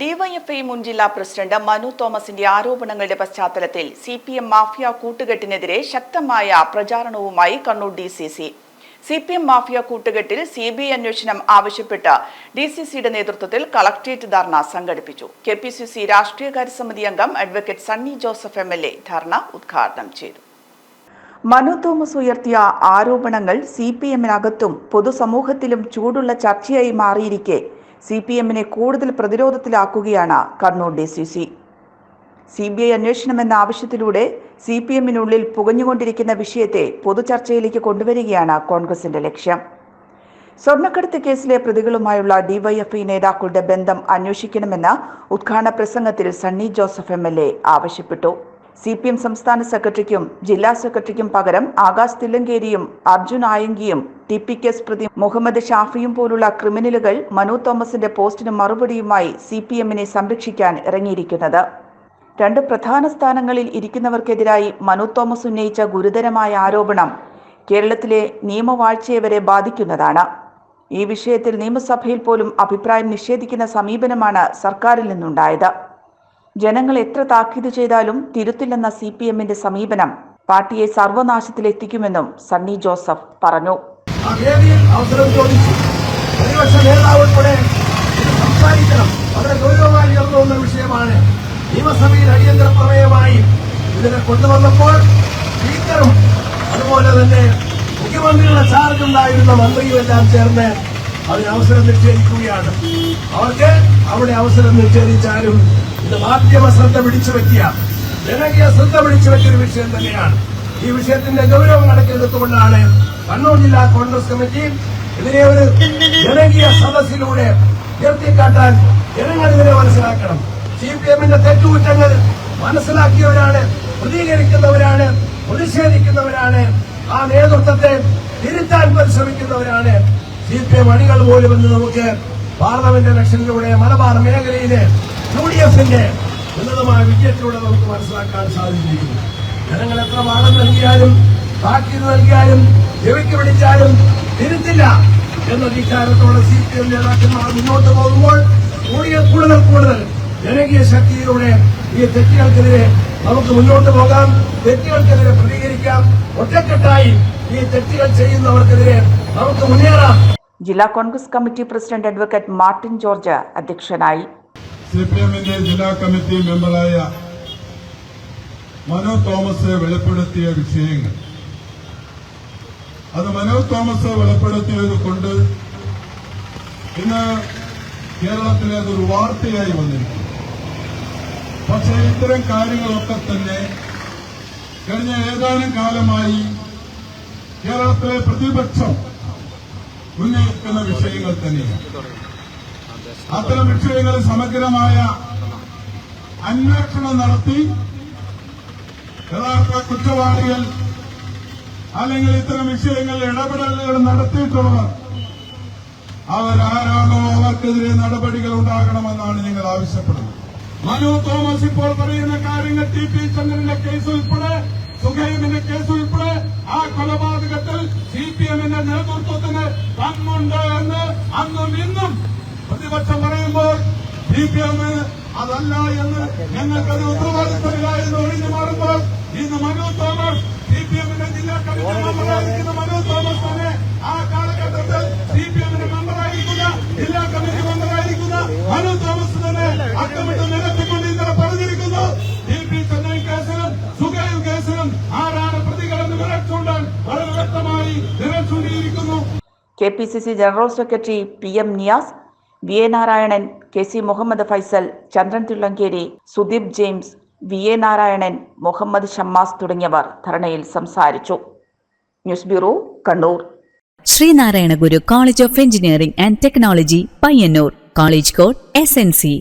DYFI മുൻ ജില്ലാ president Manu തോമസിന്റെ ആരോപണങ്ങളുടെ പശ്ചാത്തലത്തിൽ സി പി എം മാഫിയ കൂട്ടുകെട്ടിനെതിരെ ശക്തമായ പ്രചാരണവുമായി Kannur D C C C P M mafia കൂട്ടുകെട്ടിൽ സി ബി ഐ അന്വേഷണം ആവശ്യപ്പെട്ട് ഡി സി സിയുടെ നേതൃത്വത്തിൽ കളക്ട്രേറ്റ് ധർണ സംഘടിപ്പിച്ചു. കെ പി സി സി രാഷ്ട്രീയകാര്യ സമിതി അംഗം advocate Sunny Joseph M L A ധർണ ഉദ്ഘാടനം ചെയ്തു. മനു തോമസ് ഉയർത്തിയ ആരോപണങ്ങൾ സി പി എമ്മിനകത്തും പൊതുസമൂഹത്തിലും ചൂടുള്ള ചർച്ചയായി മാറിയിരിക്കെ സി പി എമ്മിനെ കൂടുതൽ പ്രതിരോധത്തിലാക്കുകയാണ് Kannur D C C C B I അന്വേഷണമെന്ന ആവശ്യത്തിലൂടെ സി പി എമ്മിനുള്ളിൽ പുകഞ്ഞുകൊണ്ടിരിക്കുന്ന വിഷയത്തെ പൊതുചർച്ചയിലേക്ക് കൊണ്ടുവരികയാണ് കോൺഗ്രസിന്റെ ലക്ഷ്യം. സ്വർണക്കടത്ത് കേസിലെ പ്രതികളുമായുള്ള ഡിവൈഎഫ്ഐ നേതാക്കളുടെ ബന്ധം അന്വേഷിക്കണമെന്ന് ഉദ്ഘാടന പ്രസംഗത്തിൽ സണ്ണി ജോസഫ് എ ആവശ്യപ്പെട്ടു. സി പി എം സംസ്ഥാന സെക്രട്ടറിക്കും ജില്ലാ സെക്രട്ടറിക്കും പകരം ആകാശ് തില്ലങ്കേരിയും അർജുൻ ആയങ്കിയും ടി പി കേസ് പ്രതി മുഹമ്മദ് ഷാഫിയും പോലുള്ള ക്രിമിനലുകൾ മനു തോമസിന്റെ പോസ്റ്റിന് മറുപടിയുമായി സി പി എമ്മിനെ സംരക്ഷിക്കാൻ ഇറങ്ങിയിരിക്കുന്നത്. രണ്ട് പ്രധാന സ്ഥാനങ്ങളിൽ ഇരിക്കുന്നവർക്കെതിരായി മനു തോമസ് ഉന്നയിച്ച ഗുരുതരമായ ആരോപണം കേരളത്തിലെ നിയമവാഴ്ചയെ വരെ ബാധിക്കുന്നതാണ്. ഈ വിഷയത്തിൽ നിയമസഭയിൽ പോലും അഭിപ്രായം നിഷേധിക്കുന്ന സമീപനമാണ് സർക്കാരിൽ നിന്നുണ്ടായത്. ജനങ്ങൾ എത്ര താക്കീത് ചെയ്താലും തിരുത്തില്ലെന്ന സി പി എമ്മിന്റെ സമീപനം പാർട്ടിയെ സർവനാശത്തിലെത്തിക്കുമെന്നും സണ്ണി ജോസഫ് പറഞ്ഞു. അവസരം ചോദിച്ചു. അടിയന്തര പ്രമേയമായി ഇതിനെ കൊണ്ടുവന്നപ്പോൾ അതുപോലെ തന്നെ ചേർന്ന് അവസരം അവർക്ക് അവിടെ അവസരം നിഷേധിച്ചാലും മാധ്യമ ശ്രദ്ധ പിടിച്ചു പറ്റിയ ജനകീയ ശ്രദ്ധ പിടിച്ചു പറ്റിയ ഒരു വിഷയം തന്നെയാണ്. ഈ വിഷയത്തിന്റെ ഗൗരവം കണക്കിലെടുത്തുകൊണ്ടാണ് കണ്ണൂർ ജില്ലാ കോൺഗ്രസ് കമ്മിറ്റി ഇതിനെ ഒരു ജനകീയ സദസ്സിലൂടെ ഉയർത്തിക്കാട്ടാൻ ജനങ്ങൾ ഇതിനെ മനസ്സിലാക്കണം. സി പി എമ്മിന്റെ തെറ്റുകുറ്റങ്ങൾ മനസ്സിലാക്കിയവരാണ് പ്രതികരിക്കുന്നവരാണ് പ്രതിഷേധിക്കുന്നവരാണ് ആ നേതൃത്വത്തെ തിരുത്താൻ പരിശ്രമിക്കുന്നവരാണ്. സി പി എം അണികൾ പോലും എന്ന് നമുക്ക് പാർലമെന്റ് ഇലക്ഷനിലൂടെ മലബാർ മേഖലയിലെ എഫിന്റെ ഉന്നതമായ വിജയത്തിലൂടെ നമുക്ക് മനസ്സിലാക്കാൻ സാധിച്ചിരിക്കുന്നു. ജനങ്ങൾ എത്ര പാഠം നൽകിയാലും താക്കീത് നൽകിയാലും ചെവിക്ക് പിടിച്ചാലും തിരുത്തില്ല എന്ന വിചാരത്തോടെ സി പി എം നേതാക്കന്മാർ മുന്നോട്ട് പോകുമ്പോൾ കൂടുതൽ കൂടുതൽ ജനകീയ ശക്തിയിലൂടെ ഈ തെറ്റുകൾക്കെതിരെ നമുക്ക് മുന്നോട്ട് പോകാം തെറ്റുകൾക്കെതിരെ പ്രതികരിക്കാം ഒറ്റക്കെട്ടായി ഈ തെറ്റുകൾ ചെയ്യുന്നവർക്കെതിരെ നമുക്ക് മുന്നേറാം. ജില്ലാ Congress committee president advocate Martin George അധ്യക്ഷനായി സി പി എമ്മിന്റെ ജില്ലാ കമ്മിറ്റി മെമ്പറായ മനോ തോമസ് വെളിപ്പെടുത്തിയ വിഷയങ്ങൾ. അത് മനോ തോമസ് വെളിപ്പെടുത്തിയത് കൊണ്ട് ഇന്ന് കേരളത്തിലെ അതൊരു വാർത്തയായി വന്നിരിക്കുന്നു. പക്ഷേ ഇത്തരം കാര്യങ്ങളൊക്കെ തന്നെ കഴിഞ്ഞ ഏതാനും കാലമായി കേരളത്തിലെ പ്രതിപക്ഷം ഉന്നയിക്കുന്ന വിഷയങ്ങൾ തന്നെയാണ്. അത്തരം വിഷയങ്ങളിൽ സമഗ്രമായ അന്വേഷണം നടത്തി യഥാർത്ഥ കുറ്റവാളികൾ അല്ലെങ്കിൽ ഇത്തരം വിഷയങ്ങളിൽ ഇടപെടലുകൾ നടത്തിയിട്ടുള്ളവർ അവരാരാണോ അവർക്കെതിരെ നടപടികൾ ഉണ്ടാകണമെന്നാണ് ഞങ്ങൾ ആവശ്യപ്പെടുന്നത്. മനു തോമസ് ഇപ്പോൾ പറയുന്ന കാര്യങ്ങൾ ടി പി ചന്ദ്രന്റെ കേസ് ഉൾപ്പെടെ സുഖൈമിന്റെ കേസ് ഉൾപ്പെടെ ആ കൊലപാതകത്തിൽ സി പി എമ്മിന്റെ നേതൃത്വത്തിന് പങ്കുണ്ട് എന്ന് അന്നും ഇന്നും പ്രതിപക്ഷം പറയുമ്പോൾ സി പി എം അതല്ല എന്ന് ഞങ്ങൾക്കത് ഉത്തരവാദിത്തമില്ല എന്ന് ഒഴിഞ്ഞു മാറുമ്പോൾ ഇന്ന് മനു തോമസ് സി പി എമ്മിന്റെ ജില്ലാ കമ്മിറ്റി മെമ്പറായിരിക്കുന്ന മനു തോമസ് തന്നെ ആ കാലഘട്ടത്തിൽ സി പി എമ്മിന്റെ മെമ്പറായിരിക്കുന്ന ജില്ലാ കമ്മിറ്റി മെമ്പറായിരിക്കുന്ന മനു തോമസ് തന്നെ അക്കമിട്ട് നിരത്തിക്കൊണ്ട് ഇന്നലെ പറഞ്ഞിരിക്കുന്നു ടി പി ചെന്നൈ കേസിലും സുഖയും കേസിലും ആരാണ് പ്രതികളെന്ന് വിലച്ചുണ്ടാൻ വളരെ വ്യക്തമായി വിരൽ ചൂണ്ടിയിരിക്കുന്നു. K P C C general secretary P M Niyas V A Narayanan K C Muhammad Faisal Chandran Thillankeri Sudeep James V A Narayanan Muhammad Shammas തുടങ്ങിയവർ ധർണയിൽ സംസാരിച്ചു. News bureau Kannur. Sreenarayana Guru college of engineering and technology Payyanur college code S N C